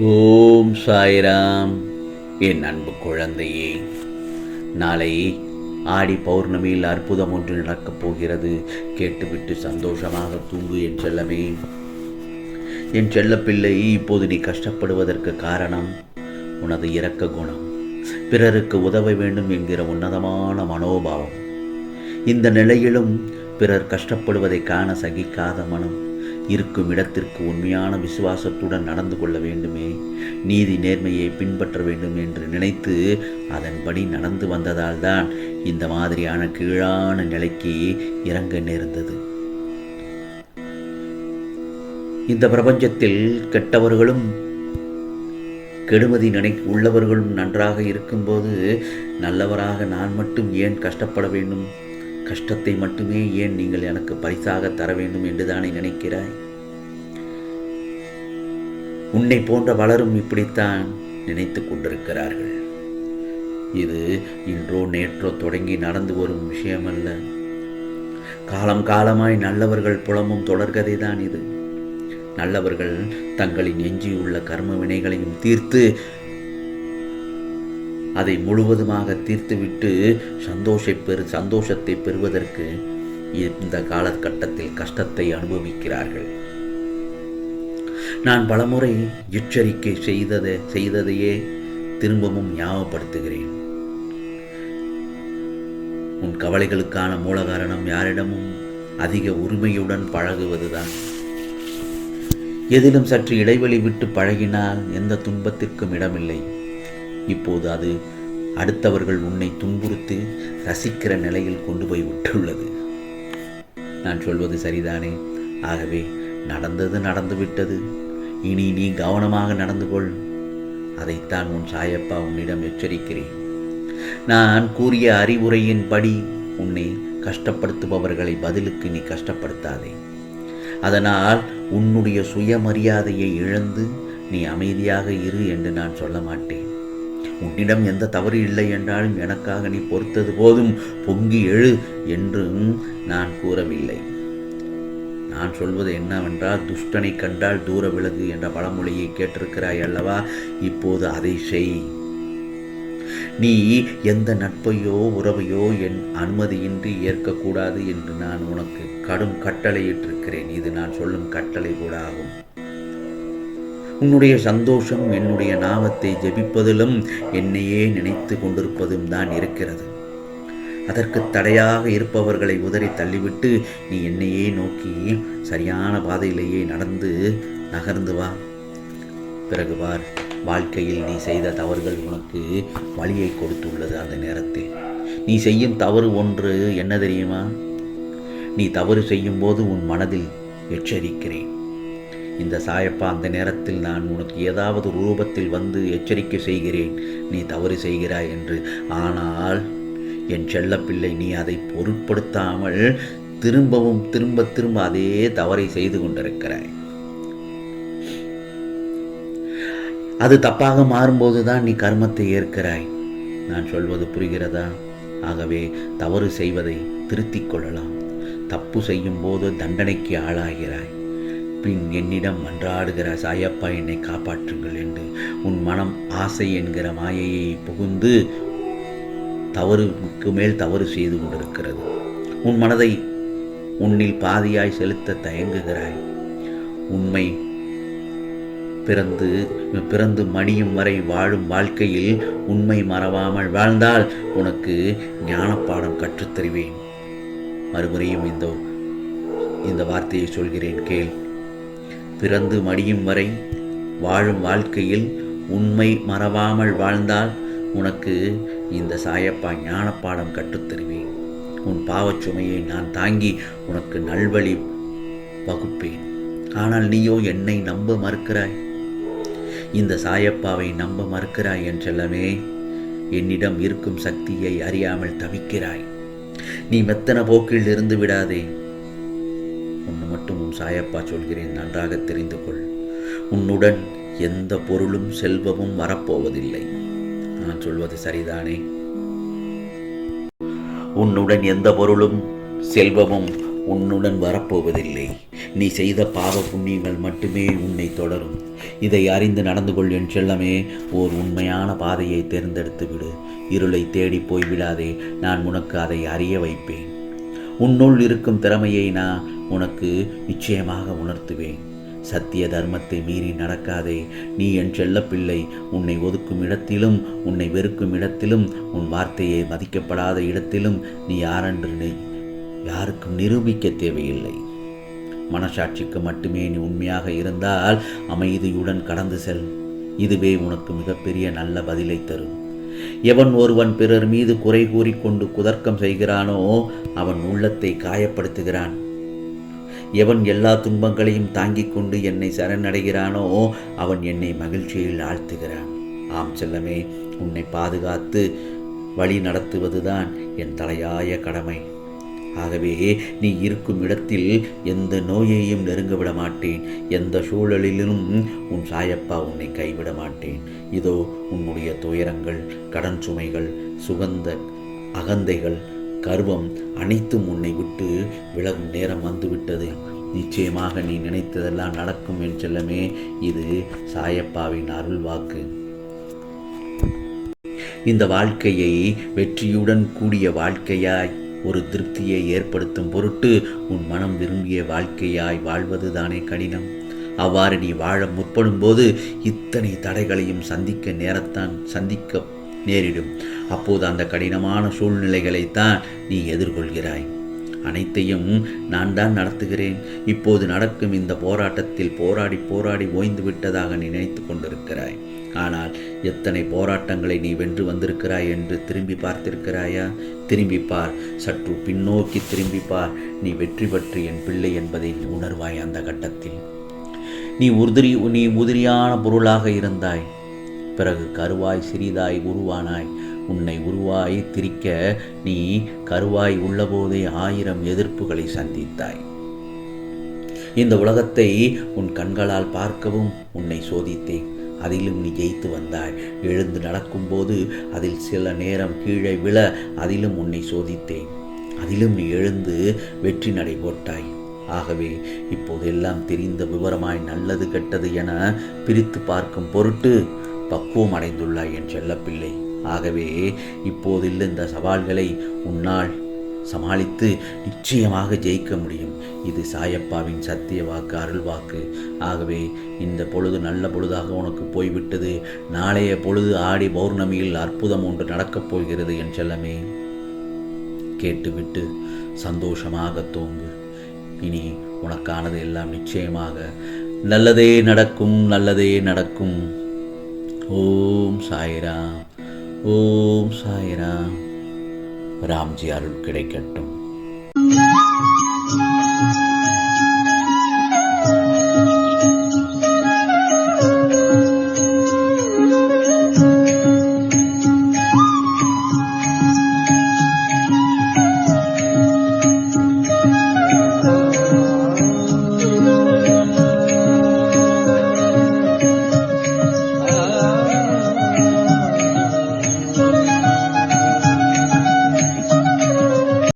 ஓம் சாய்ராம். என் அன்பு குழந்தையே நாளை ஆடி பௌர்ணமியில் அற்புதம் ஒன்று நடக்கப் போகிறது. கேட்டுவிட்டு சந்தோஷமாக தூங்கு என் செல்லமே. என் செல்லப்பிள்ளை இப்போது நீ கஷ்டப்படுவதற்கு காரணம் உனது இரக்க குணம். பிறருக்கு உதவ வேண்டும் என்கிற உன்னதமான மனோபாவம். இந்த நிலையிலும் பிறர் கஷ்டப்படுவதை காண சகிக்காத மனம் இருக்கும் இடத்திற்கு உண்மையான விசுவாசத்துடன் நடந்து கொள்ள வேண்டுமே. நீதி நேர்மையை பின்பற்ற வேண்டும் என்று நினைத்து அதன்படி நடந்து வந்ததால் தான் இந்த மாதிரியான கீழான நிலைக்கு இறங்க நேர்ந்தது. இந்த பிரபஞ்சத்தில் கெட்டவர்களும் கெடுமதி நினை உள்ளவர்களும் நன்றாக இருக்கும்போது நல்லவராக நான் மட்டும் ஏன் கஷ்டப்பட வேண்டும்? கஷ்டத்தை மட்டுமே ஏன் நீங்கள் எனக்கு பரிசாக தர வேண்டும் என்று தானே நினைக்கிறாய்? உன்னை போன்ற பலரும் இப்படித்தான் நினைத்து கொண்டிருக்கிறார்கள். இது இன்றோ நேற்றோ தொடங்கி நடந்து வரும் விஷயமல்ல. காலம் காலமாய் நல்லவர்கள் புலமும் தொடர்கதை தான் இது. நல்லவர்கள் தங்களின் எஞ்சியுள்ள கர்ம வினைகளையும் தீர்த்து அதை முழுவதுமாக தீர்த்துவிட்டு சந்தோஷை பெறு சந்தோஷத்தை பெறுவதற்கு இந்த காலகட்டத்தில் கஷ்டத்தை அனுபவிக்கிறார்கள். நான் பலமுறை எச்சரிக்கை செய்ததை செய்ததையே திரும்பவும் ஞாபகப்படுத்துகிறேன். உன் கவலைகளுக்கான மூல காரணம் யாரிடமும் அதிக உரிமையுடன் பழகுவதுதான். எதிலும் சற்று இடைவெளி விட்டு பழகினால் எந்த துன்பத்திற்கும் இடமில்லை. இப்போது அது அடுத்தவர்கள் உன்னை துன்புறுத்து ரசிக்கிற நிலையில் கொண்டு போய் விட்டுள்ளது. நான் சொல்வது சரிதானே? ஆகவே நடந்தது நடந்து விட்டது. இனி நீ கவனமாக நடந்து கொள். அதைத்தான் உன் சாயப்பா உன்னிடம் எச்சரிக்கிறேன். நான் கூறிய அறிவுரையின்படி உன்னை கஷ்டப்படுத்துபவர்களை பதிலுக்கு நீ கஷ்டப்படுத்தாதே. அதனால் உன்னுடைய சுயமரியாதையை இழந்து நீ அமைதியாக இரு என்று நான் சொல்ல மாட்டேன். உன்னிடம் எந்த தவறு இல்லை என்றாலும் எனக்காக நீ பொறுத்தது போதும். பொங்கி எழு என்றும் நான் கூறவில்லை. நான் சொல்வது என்னவென்றால் துஷ்டனை கண்டால் தூர விலகு என்ற பழமொழியை கேட்டிருக்கிறாய் அல்லவா? இப்போது அதை செய். நீ எந்த நட்பையோ உறவையோ என் அனுமதியின்றி ஏற்கக்கூடாது என்று நான் உனக்கு கடும் கட்டளையிட்டிருக்கிறேன். இது நான் சொல்லும் கட்டளை கூட ஆகும். உன்னுடைய சந்தோஷம் என்னுடைய நாமத்தை ஜெபிப்பதிலும் என்னையே நினைத்து கொண்டிருப்பதும் தான் இருக்கிறது. அதற்கு தடையாக இருப்பவர்களை உதறி தள்ளிவிட்டு நீ என்னையே நோக்கி சரியான பாதையிலேயே நடந்து நகர்ந்து வா. பிறகு பார் வாழ்க்கையில் நீ செய்த தவறுகள் உனக்கு வழியை கொடுத்துள்ளது அந்த நேரத்தில். நீ செய்யும் தவறு ஒன்று என்ன தெரியுமா? நீ தவறு செய்யும்போது உன் மனதில் எச்சரிக்கிறேன். இந்த சாயப்பா அந்த நேரத்தில் நான் உனக்கு ஏதாவது ரூபத்தில் வந்து எச்சரிக்கை செய்கிறேன். நீ தவறு செய்கிறாய் என்று. ஆனால் என் செல்லப்பிள்ளை நீ அதை பொருட்படுத்தாமல் திரும்பவும் திரும்ப திரும்ப அதே தவறை செய்து கொண்டிருக்கிறாய். அது தப்பாக மாறும்போது தான் நீ கர்மத்தை ஏற்கிறாய். நான் சொல்வது புரிகிறதா? ஆகவே தவறு செய்வதை திருத்திக் கொள்ளலாம். தப்பு செய்யும் போது தண்டனைக்கு ஆளாகிறாய். பின் என்னிடம் மன்றாடுகிற சாயப்பா என்னை காப்பாற்றுங்கள் என்று உன் மனம் ஆசை என்கிற மாயையை புகுந்து தவறுக்கு மேல் தவறு செய்து கொண்டிருக்கிறது. உன் மனதை உன்னில் பாதியாய் செலுத்த தயங்குகிறாய். உண்மை பிறந்து பிறந்து மடியும் வரை வாழும் வாழ்க்கையில் உண்மை மறவாமல் வாழ்ந்தால் உனக்கு ஞானப்பாடம் கற்றுத்தருவேன். மறுமுறையும் இந்த இந்த வார்த்தையை சொல்கிறேன் கேள். பிறந்து மடியும் வரை வாழும் வாழ்க்கையில் உண்மை மறவாமல் வாழ்ந்தால் உனக்கு இந்த சாயப்பா ஞானப்பாடம் கற்றுத்தருவேன் உன் பாவச்சுமையை நான் தாங்கி உனக்கு நல்வழி வகுப்பேன். ஆனால் நீயோ என்னை நம்ப மறுக்கிறாய்? இந்த சாயப்பாவை நம்ப மறுக்கிறாய் என்றெல்லாமே என்னிடம் இருக்கும் சக்தியை அறியாமல் தவிக்கிறாய். நீ மெத்தன போக்கில் இருந்து விடாதே. ஒன்று மட்டும் உன் சாயப்பா சொல்கிறேன் நன்றாக தெரிந்து கொள். உன்னுடன் எந்த பொருளும் செல்வமும் வரப்போவதில்லை. நான் சொல்வது சரிதானே? உன்னுடன் எந்த பொருளும் செல்வமும் உன்னுடன் வரப்போவதில்லை. நீ செய்த பாவ புண்ணியங்கள் மட்டுமே உன்னை தொடரும். இதை அறிந்து நடந்து கொள் என் செல்லமே. ஓர் உண்மையான பாதையை தேர்ந்தெடுத்து விடு இருளை தேடி போய் விடாதே. நான் உனக்கு அதை அறிய வைப்பேன். உன்னுள் இருக்கும் திறமையை நான் உனக்கு நிச்சயமாக உணர்த்துவேன். சத்திய தர்மத்தை மீறி நடக்காதே. நீ என் செல்லப்பிள்ளை உன்னை ஒதுக்கும் இடத்திலும் உன்னை வெறுக்கும் இடத்திலும் உன் வார்த்தையை மதிக்கப்படாத இடத்திலும் நீ யாரென்று நீ யாருக்கும் நிரூபிக்க தேவையில்லை. மனசாட்சிக்கு மட்டுமே நீ உண்மையாக இருந்தால் அமைதியுடன் கடந்து செல். இதுவே உனக்கு மிகப்பெரிய நல்ல பதிலை தரும். எவன் ஒருவன் பிறர் மீது குறை கூறிக்கொண்டு குதர்க்கம் செய்கிறானோ அவன் உள்ளத்தை காயப்படுத்துகிறான். எவன் எல்லா துன்பங்களையும் தாங்கிக் கொண்டு என்னை சரணடைகிறானோ அவன் என்னை மகிழ்ச்சியில் ஆழ்த்துகிறான். ஆம் செல்லமே உன்னை பாதுகாத்து வழி நடத்துவதுதான் என் தலையாய கடமை. ஆகவே நீ இருக்கும் இடத்தில் எந்த நோயையும் நெருங்க விட மாட்டேன். எந்த சூழலிலும் உன் சாயப்பா உன்னை கைவிட மாட்டேன். இதோ உன்னுடைய துயரங்கள் கடன் சுமைகள் சுகந்த அகந்தைகள் கர்வம் அனைத்தும் உன்னை விட்டு விலகும் நேரம் வந்துவிட்டது. நிச்சயமாக நீ நினைத்ததெல்லாம் நடக்கும் என் செல்லமே. இது சாயப்பாவின் அருள் வாக்கு இந்த வாழ்க்கையை வெற்றியுடன் கூடிய வாழ்க்கையாய் ஒரு திருப்தியை ஏற்படுத்தும் பொருட்டு உன் மனம் விரும்பிய வாழ்க்கையாய் வாழ்வதுதானே கடினம். அவ்வாறு நீ வாழ முற்படும்போது இத்தனை தடைகளையும் சந்திக்க நேரத்தான் சந்திக்க நேரிடும். அப்போது அந்த கடினமான சூழ்நிலைகளைத்தான் நீ எதிர்கொள்கிறாய். அனைத்தையும் நான் தான் நடத்துகிறேன். இப்போது நடக்கும் இந்த போராட்டத்தில் போராடி போராடி ஓய்ந்து விட்டதாக நினைத்து கொண்டிருக்கிறாய். ஆனால் எத்தனை போராட்டங்களை நீ வென்று வந்திருக்கிறாய் என்று திரும்பி பார்த்திருக்கிறாயா? திரும்பி பார் சற்று பின்னோக்கி திரும்பி பார். நீ வெற்றி பெற்று என் பிள்ளை என்பதை நீ உணர்வாய் அந்த கட்டத்தில். நீ உதிரி நீ உதிரியான பொருளாக இருந்தாய். பிறகு கருவாய் சிறிதாய் உருவானாய். உன்னை உருவாய் திரிக்க நீ கருவாய் உள்ளபோதே ஆயிரம் எதிர்ப்புகளை சந்தித்தாய். இந்த உலகத்தை உன் கண்களால் பார்க்கவும் உன்னை சோதித்தேன். அதிலும் நீ ஜெயித்து வந்தாய். எழுந்து நடக்கும்போது அதில் சில நேரம் கீழே விழ அதிலும் உன்னை சோதித்தேன். அதிலும் நீ எழுந்து வெற்றி நடை போட்டாய். ஆகவே இப்போது எல்லாம் தெரிந்த விவரமாய் நல்லது கெட்டது என பிரித்து பார்க்கும் பொருட்டு பக்குவம் அடைந்துள்ளாய் என் செல்லப்பிள்ளை. ஆகவே இப்போதில் இந்த சவால்களை உன்னால் சமாளித்து நிச்சயமாக ஜெயிக்க முடியும். இது சாயப்பாவின் சத்திய வாக்கு அருள் வாக்கு. ஆகவே இந்த பொழுது நல்ல பொழுதாக உனக்கு போய்விட்டது. நாளைய பொழுது ஆடி பௌர்ணமியில் அற்புதம் ஒன்று நடக்கப் போகிறது என் செல்லமே. கேட்டுவிட்டு சந்தோஷமாக தூங்கு. இனி உனக்கானது எல்லாம் நிச்சயமாக நல்லதே நடக்கும் நல்லதே நடக்கும். ஓம் சாய்ராம். ஓம் சாயிரா ராம்ஜி அருள் கிடைக்கட்டும்.